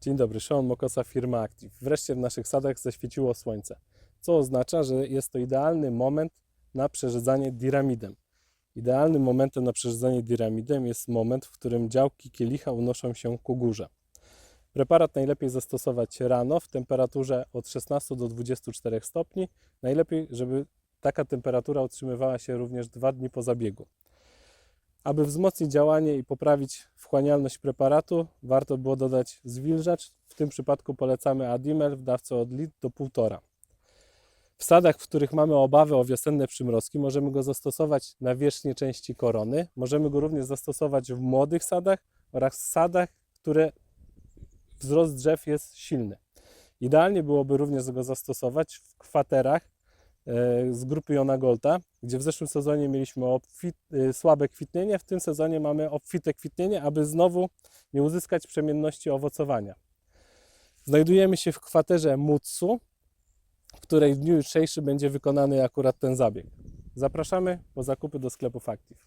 Dzień dobry, Szymon Mokosa, firma Active. Wreszcie w naszych sadach zaświeciło słońce, co oznacza, że jest to idealny moment na przerzedzanie diramidem. Idealnym momentem na przerzedzanie diramidem jest moment, w którym działki kielicha unoszą się ku górze. Preparat najlepiej zastosować rano w temperaturze od 16 do 24 stopni. Najlepiej, żeby taka temperatura utrzymywała się również dwa dni po zabiegu. Aby wzmocnić działanie i poprawić wchłanialność preparatu, warto było dodać zwilżacz. W tym przypadku polecamy Adimel w dawce od litr do 1,5. W sadach, w których mamy obawy o wiosenne przymrozki, możemy go zastosować na wierzchniej części korony. Możemy go również zastosować w młodych sadach oraz sadach, które wzrost drzew jest silny. Idealnie byłoby również go zastosować w kwaterach z grupy Jona Golta, gdzie w zeszłym sezonie mieliśmy obfit, e, słabe kwitnienie, w tym sezonie mamy obfite kwitnienie, aby znowu nie uzyskać przemienności owocowania. Znajdujemy się w kwaterze Mutsu, w której w dniu jutrzejszym będzie wykonany akurat ten zabieg. Zapraszamy po zakupy do sklepów Active.